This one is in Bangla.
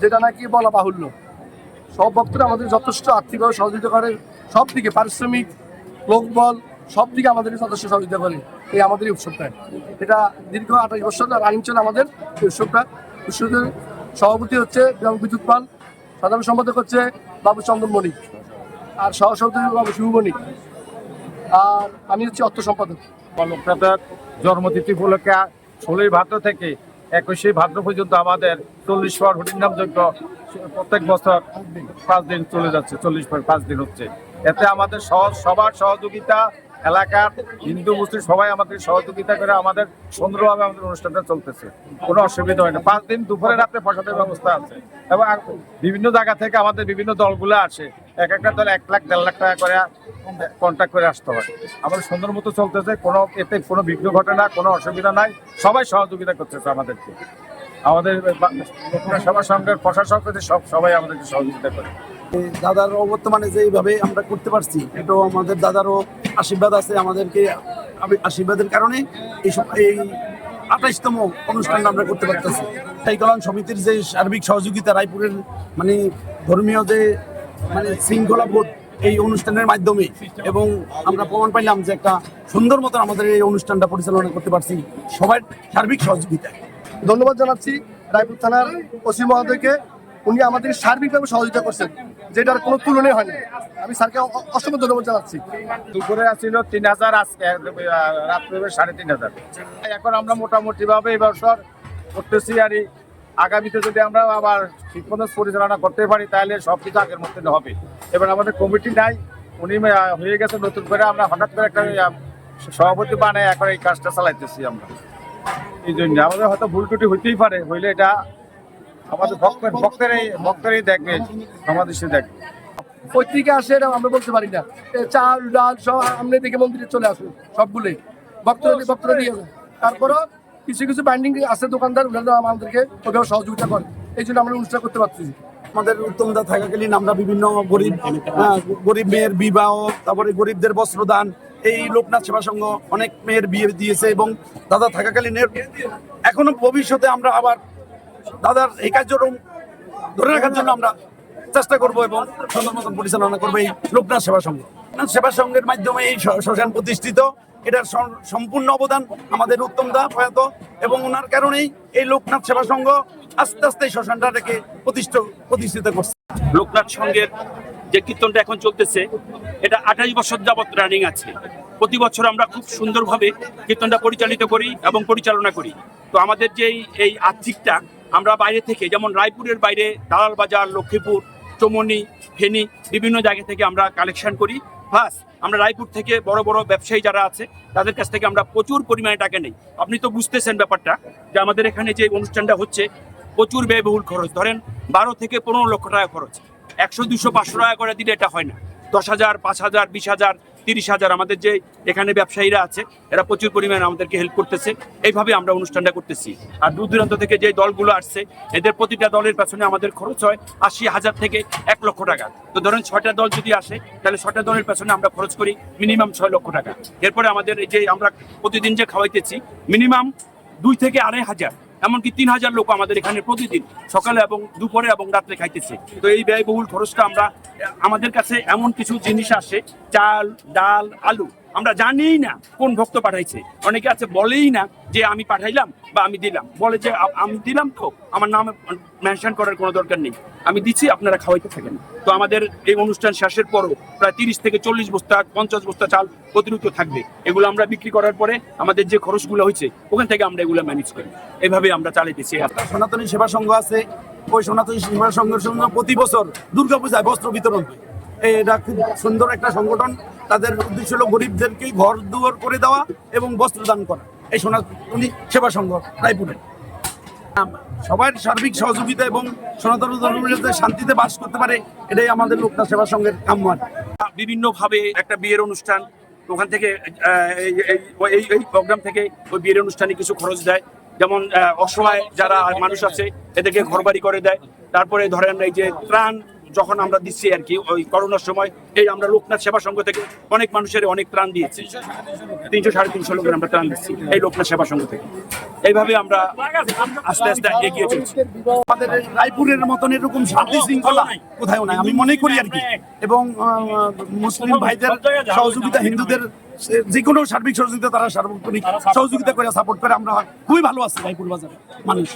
যেটা নাকি বলা বাহুল্য। সব ভক্তরা আমাদের যথেষ্ট আর্থিকভাবে সহযোগিতা করে, সব দিকে পারিশ্রমিক, লোকবল, সব দিকে আমাদের যথেষ্ট সহযোগিতা করে এই আমাদের উৎসবটা। এটা দীর্ঘ আঠাশ বছর রানিং চলে আমাদের এই উৎসবটা। উৎসবের সভাপতি হচ্ছে বিদ্যুৎ পাল, সাধারণ সম্পাদক হচ্ছে বাবু চন্দন মণিক, আর সহ সভাপতি বাবু শিবু মণিক। আর আমি হচ্ছে অর্থ সম্পাদক। লোকনাথের জন্মতিথি উপলক্ষে ষোলোই ভাদ্র থেকে একুশে ভাদ্র পর্যন্ত আমাদের চল্লিশ পর হরিনাম যজ্ঞ প্রত্যেক বছর পাঁচ দিন চলে যাচ্ছে, চল্লিশ পর পাঁচ দিন হচ্ছে। এতে আমাদের সহজ সবার সহযোগিতা, এলাকার হিন্দু, মুসলিম সবাই আমাদের সহযোগিতা করে আমাদের সুন্দরভাবে আমাদের অনুষ্ঠানটা চলতেছে। কোনো অসুবিধা হয় না। পাঁচ দিন দুপুরে রাত্রে প্রসাদের ব্যবস্থা আছে। এবং বিভিন্ন জায়গা থেকে আমাদের বিভিন্ন দলগুলো আসে। এক একটা দল এক লাখ, দেড় লাখ টাকা করে কন্ট্যাক্ট করে আসতে হয়। আমাদের সুন্দর মতো চলতেছে, কোনো এতে কোনো বিঘ্ন ঘটে না, কোনো অসুবিধা নাই। সবাই সহযোগিতা করতেছে আমাদেরকে। আমাদের সবার সঙ্গে, প্রশাসক সব, সবাই আমাদেরকে সহযোগিতা করে। দাদার বর্তমানে যে এইভাবে আমরা করতে পারছি, এটাও আমাদের দাদারও আশীর্বাদ আছে আমাদেরকে আশীর্বাদের কারণে। এই সব- এই আঠাইশতম অনুষ্ঠানটা আমরা করতে পারতেছি। তাই কল্যাণ সমিতির যে সার্বিক সহযোগিতা, রায়পুরের মানে ধর্মীয় যে মানে শৃঙ্খলা বোধ এই অনুষ্ঠানের মাধ্যমে এবং আমরা প্রমাণ পাইলাম যে একটা সুন্দর মতন আমাদের এই অনুষ্ঠানটা পরিচালনা করতে পারছি সবার সার্বিক সহযোগিতায়। ধন্যবাদ জানাচ্ছি রায়পুর থানার ওসি মহোদয়কে। উনি আমাদের সার্বিকভাবে সহযোগিতা করছেন যেটার কোনো তুলনাই হয়নি। আমি স্যারকে অসংখ্য ধন্যবাদ জানাচ্ছি। দুপুরে আসছিল তিন হাজার আজকে রাত্রে সাড়ে তিন হাজার। এখন আমরা মোটামুটিভাবে এই বছর করতেছি আর এই আগামীতে যদি আমরা আবার ঠিকমতো পরিচালনা করতে পারি, তাহলে সব কিছু আগের মধ্যে হবে। এবার আমাদের কমিটি নাই, উনি হয়ে গেছে নতুন করে। আমরা হঠাৎ করে একটা সভাপতি বানায় এখন এই কাজটা চালাইতেছি আমরা। এই জন্য আমাদের হয়তো ভুল ত্রুটি হইতেই পারে, হইলে এটা আমাদের ভক্তের ভক্তেরই ভক্তেরই দেখবে সমাদেশে দেখবে। পত্রিকা আসে এটা আমরা বলতে পারি না। চাল, ডাল সব আমনে দেখে মন্দিরে চলে আসুন সবগুলোই। ভক্তরা ভক্তরা দিয়ে। তারপরও কিছু কিছু বাইন্ডিং আছে দোকানদার ওনারা আমাদেরকে ওইভাবে সহযোগিতা করে। এই জন্য আমরা অনুষ্ঠান করতে পারছি। আমাদের উত্তমদা থাকাকালীন আমরা বিভিন্ন গরিব গরিব মেয়ের বিবাহ, তারপরে গরিবদের বস্ত্রদান, এই লোকনাথ সেবা সংঘ অনেক মেয়ের বিয়ে দিয়েছে এবং দাদা থাকাকালীন এখনও ভবিষ্যতে আমরা আবার দাদার এই কার্যক্রম ধরে রাখার জন্য আমরা চেষ্টা করব এবং সুন্দর মতন পরিচালনা করব এই লোকনাথ সেবা সংঘ। সেবা সংঘের মাধ্যমে এই শ্মশান প্রতিষ্ঠিত। এটার সম্পূর্ণ অবদান আমাদের উত্তমদা প্রয়াত এবং ওনার কারণেই এই লোকনাথ সেবা সংঘ আস্তে আস্তে এই শ্মশানটাকে প্রতিষ্ঠ, প্রতিষ্ঠিত করছে। লোকনাথ সংঘের যে কীর্তনটা এখন চলতেছে, এটা আঠাশ বছর যাবত রানিং আছে। প্রতি বছর আমরা খুব সুন্দরভাবে কীর্তনটা পরিচালিত করি এবং পরিচালনা করি। তো আমাদের যেই এই আর্থিকটা, আমরা বাইরে থেকে, যেমন রায়পুরের বাইরে দালাল বাজার, লক্ষ্মীপুর, চমনি, ফেনী, বিভিন্ন জায়গা থেকে আমরা কালেকশন করি। প্লাস আমরা রায়পুর থেকে বড় বড় ব্যবসায়ী যারা আছে, তাদের কাছ থেকে আমরা প্রচুর পরিমাণে টাকা নেই। আপনি তো বুঝতেছেন ব্যাপারটা যে আমাদের এখানে যে অনুষ্ঠানটা হচ্ছে, প্রচুর ব্যয়বহুল খরচ। ধরেন, বারো থেকে পনেরো লক্ষ টাকা খরচ। একশো, দুশো, পাঁচশো টাকা করে দিলে এটা হয় না। দশ হাজার, পাঁচ হাজার, বিশ হাজার তিরিশ হাজার আমাদের যে এখানে ব্যবসায়ীরা আছে, এরা প্রচুর পরিমাণে আমাদেরকে হেল্প করতেছে। এইভাবে আমরা অনুষ্ঠানটা করতেছি। আর দূর দূরান্ত থেকে যে দলগুলো আসছে, এদের প্রতিটা দলের পেছনে আমাদের খরচ হয় আশি হাজার থেকে এক লক্ষ টাকা। তো ধরেন ছয়টা দল যদি আসে, তাহলে ছয়টা দলের পেছনে আমরা খরচ করি মিনিমাম ছয় লক্ষ টাকা। এরপরে আমাদের এই যে আমরা প্রতিদিন যে খাওয়াইতেছি, মিনিমাম দুই থেকে আড়াই হাজার এমনকি তিন হাজার লোক আমাদের এখানে প্রতিদিন সকালে এবং দুপুরে এবং রাত্রে খাইতেছে। তো এই ব্যয়বহুল খরচটা আমরা, আমাদের কাছে এমন কিছু জিনিস আসে, চাল, ডাল, আলু আমরা জানিই না কোন ভক্ত পাঠাইছে। অনেকে আছে বলেই না যে আমি পাঠাইলাম বা আমি দিলাম। বলে যে আমি দিলাম তো, আমার নাম মেনশন করার কোনো দরকার নেই। আমি দিচ্ছি আপনারা খাওয়াইতে থাকেন। তো আমাদের এই অনুষ্ঠান শেষের পরও প্রায় তিরিশ থেকে চল্লিশ বস্তা, পঞ্চাশ বস্তা চাল অতিরিক্ত থাকবে। এগুলো আমরা বিক্রি করার পরে আমাদের যে খরচগুলো হয়েছে, ওখান থেকে আমরা এগুলো ম্যানেজ করি। এভাবে আমরা চালাইতেছি সনাতনী সেবা সংঘ আছে। ওই সনাতনী সেবা সংঘের সঙ্গে প্রতি বছর দুর্গাপূজায় বস্ত্র বিতরণ হয়। এটা খুব সুন্দর একটা সংগঠন। তাদের উদ্দেশ্য হলো গরিবদেরকে ঘর দুয়ার করে দেওয়া এবং বস্ত্র দান করা। এই সনাতনী সেবা সংঘ, রায়পুরে। সবার সার্বিক সহযোগিতা এবং সনাতন ধর্মের শান্তিতে বাস করতে পারে, এটাই আমাদের লোকনাথ সেবা সংঘের কাম্য কি। একটা বিয়ের অনুষ্ঠান, ওখান থেকে এই- এই- প্রোগ্রাম থেকে ওই বিয়ের অনুষ্ঠানে কিছু খরচ দেয়। যেমন অসহায় যারা মানুষ আছে, এদেরকে ঘরবাড়ি করে দেয়। তারপরে ধরেন এই যে ত্রাণ যখন আমরা দিচ্ছি আর কি, ওই করোনার সময় এই আমরা লোকনাথ সেবা সংঘ থেকে অনেক মানুষের অনেক ত্রাণ দিয়েছি। তিনশো সাড়ে তিনশো লোকের আমরা ত্রাণ দিচ্ছি এই লোকনাথ সেবা সংঘ থেকে। এইভাবে আমরা আস্তে আস্তে এগিয়ে চলছি। রায়পুরের মতন এরকম শান্তি শৃঙ্খলা কোথাও নাই। আমি মনে করি আর কি। এবং মুসলিম ভাইদের সহযোগিতা, হিন্দুদের যে কোনো সার্বিক সহযোগিতা তারা সার্বক্ষণিক সহযোগিতা করে, সাপোর্ট করে। আমরা খুবই ভালো আছি রায়পুর বাজারে, মানুষ।